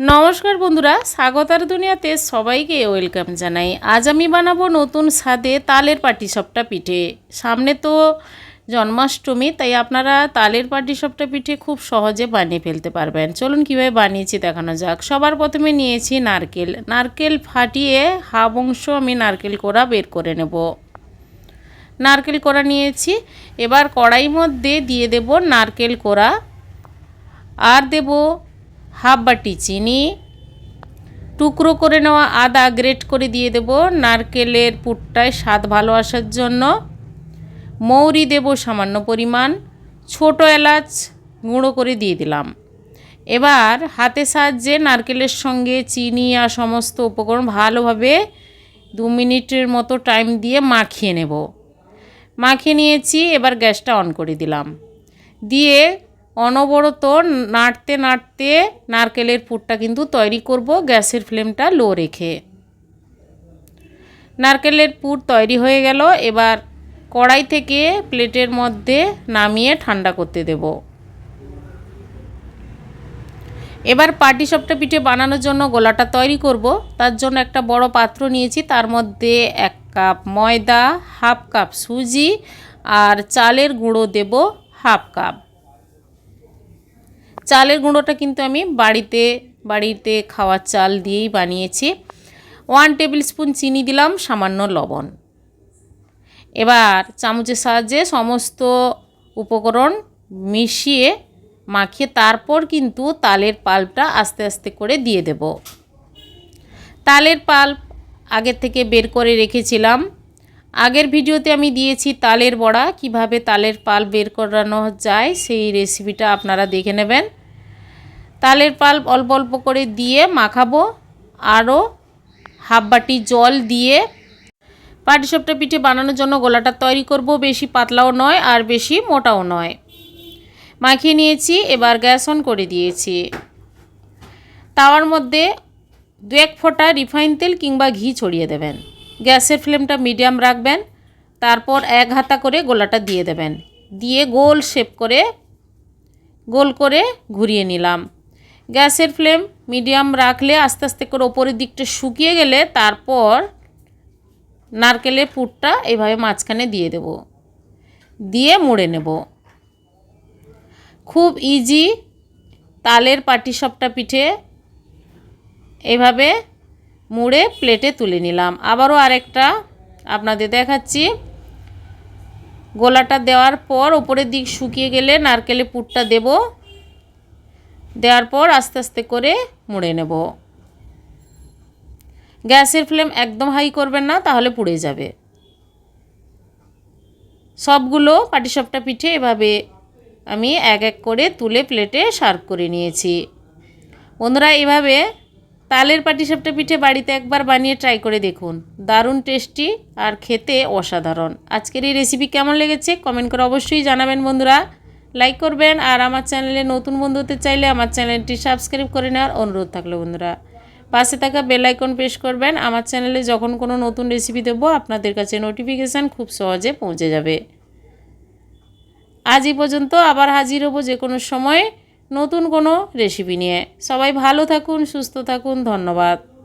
নমস্কার বন্ধুরা, স্বাগতার দুনিয়াতে সবাইকে ওয়েলকাম জানাই। আজ আমি বানাবো নতুন স্বাদে তালের পাটিসাপটা পিঠে। সামনে তো জন্মাষ্টমী, তাই আপনারা তালের পাটিসাপটা পিঠে খুব সহজে বানিয়ে ফেলতে পারবেন। চলুন কীভাবে বানিয়েছি দেখানো যাক। সবার প্রথমে নিয়েছি নারকেল। নারকেল ফাটিয়ে হাফ অংশ আমি নারকেল কোড়া বের করে নেব। নারকেল কোড়া নিয়েছি। এবার কড়াই মধ্যে দিয়ে দেব নারকেল কোড়া। আর দেব হাফ বাটি চিনি, টুকরো করে নেওয়া আদা গ্রেট করে দিয়ে দেব। নারকেলের পুরটায় স্বাদ ভালো আসার জন্য। মৌরি দেব সামান্য পরিমাণ। ছোট এলাচ গুঁড়ো করে দিয়ে দিলাম। এবার হাতে সাহায্যে নারকেলের সঙ্গে চিনি আর সমস্ত উপকরণ ভালোভাবে দু মিনিটের মতো টাইম দিয়ে মাখিয়ে নেব। মাখিয়ে নিয়েছি, এবার গ্যাসটা অন করে দিলাম। দিয়ে অনবরত নাড়তে নাড়তে নারকেলের পুরটা কিন্তু তৈরি করব, গ্যাসের ফ্লেমটা লো রেখে। নারকেলের পুর তৈরি হয়ে গেল, এবার কড়াই থেকে প্লেটের মধ্যে নামিয়ে ঠান্ডা করতে দেব। এবার পাটি সপটা পিঠে বানানোর জন্য গোলাটা তৈরি করব, তার জন্য একটা বড় পাত্র নিয়েছি, তার মধ্যে এক কাপ ময়দা, হাফ কাপ সুজি, আর চালের গুঁড়ো দেব হাফ কাপ। চালের গুঁড়োটা কিন্তু আমি বাড়িতে বাড়িতে খাওয়ার চাল দিয়েই বানিয়েছি। ওয়ান টেবিল স্পুন চিনি দিলাম, সামান্য লবণ। এবার চামচের সাহায্যে সমস্ত উপকরণ মিশিয়ে মাখিয়ে তারপর কিন্তু তালের পাল্পটা আস্তে আস্তে করে দিয়ে দেব। তালের পাল্প আগের থেকে বের করে রেখেছিলাম। আগের ভিডিওতে আমি দিয়েছি তালের বড়া, কীভাবে তালের পাল বের করানো যায়, সেই রেসিপিটা আপনারা দেখে নেবেন। তালের পাল অল্প অল্প করে দিয়ে মাখাবো, আরও হাফ বাটি জল দিয়ে। পাটিসাপটা পিঠে বানানোর জন্য গোলাটা তৈরি করব, বেশি পাতলাও নয় আর বেশি মোটাও নয়। মাখিয়ে নিয়েছি, এবার গ্যাস অন করে দিয়েছি। তাওয়ার মধ্যে দু এক ফোঁটা রিফাইন তেল কিংবা ঘি ছড়িয়ে দেবেন। গ্যাসের ফ্লেমটা মিডিয়াম রাখবেন, তারপর এক হাতা করে গোলাটা দিয়ে দেবেন। দিয়ে গোল শেপ করে, গোল করে ঘুরিয়ে নিলাম। গ্যাসের ফ্লেম মিডিয়াম রাখলে আস্তে আস্তে করে ওপরের দিকটা শুকিয়ে গেলে তারপর নারকেলের পুরটা এইভাবে মাঝখানে দিয়ে দেব। দিয়ে মুড়ে নেব। খুব ইজি তালের পাটি সবটা পিঠে এইভাবে মুড়ে প্লেটে তুলে নিলাম। আবারও আরেকটা আপনাদের দেখাচ্ছি। গোলাটা দেওয়ার পর ওপরের দিক শুকিয়ে গেলে নারকেলের পুরটা দেব। দেওয়ার পর আস্তে আস্তে করে মুড়ে নেব। গ্যাসের ফ্লেম একদম হাই করবেন না, তাহলে পুড়ে যাবে। সবগুলো পাটিসাপটা পিঠে এভাবে আমি এক এক করে তুলে প্লেটে সার্ভ করে নিয়েছি। বন্ধুরা, এভাবে তালের পাটিসাপটা পিঠে বাড়িতে একবার বানিয়ে ট্রাই করে দেখুন। দারুণ টেস্টি আর খেতে অসাধারণ। আজকের এই রেসিপি কেমন লেগেছে? কমেন্ট করে অবশ্যই জানাবেন বন্ধুরা। লাইক করবেন আর আমার চ্যানেলে নতুন বন্ধু হতে চাইলে আমার চ্যানেলটি সাবস্ক্রাইব করে নেওয়ার অনুরোধ থাকল বন্ধুরা। পাশে থাকা বেল আইকন প্রেস করবেন। আমার চ্যানেলে যখন কোনো নতুন রেসিপি দেবো, আপনাদের কাছে নোটিফিকেশান খুব সহজে পৌঁছে যাবে। আজ পর্যন্ত আবার হাজির হব যে কোনো সময়। নতুন কোনো রেসিপি নিয়ে। সবাই ভালো থাকুন সুস্থ থাকুন ধন্যবাদ।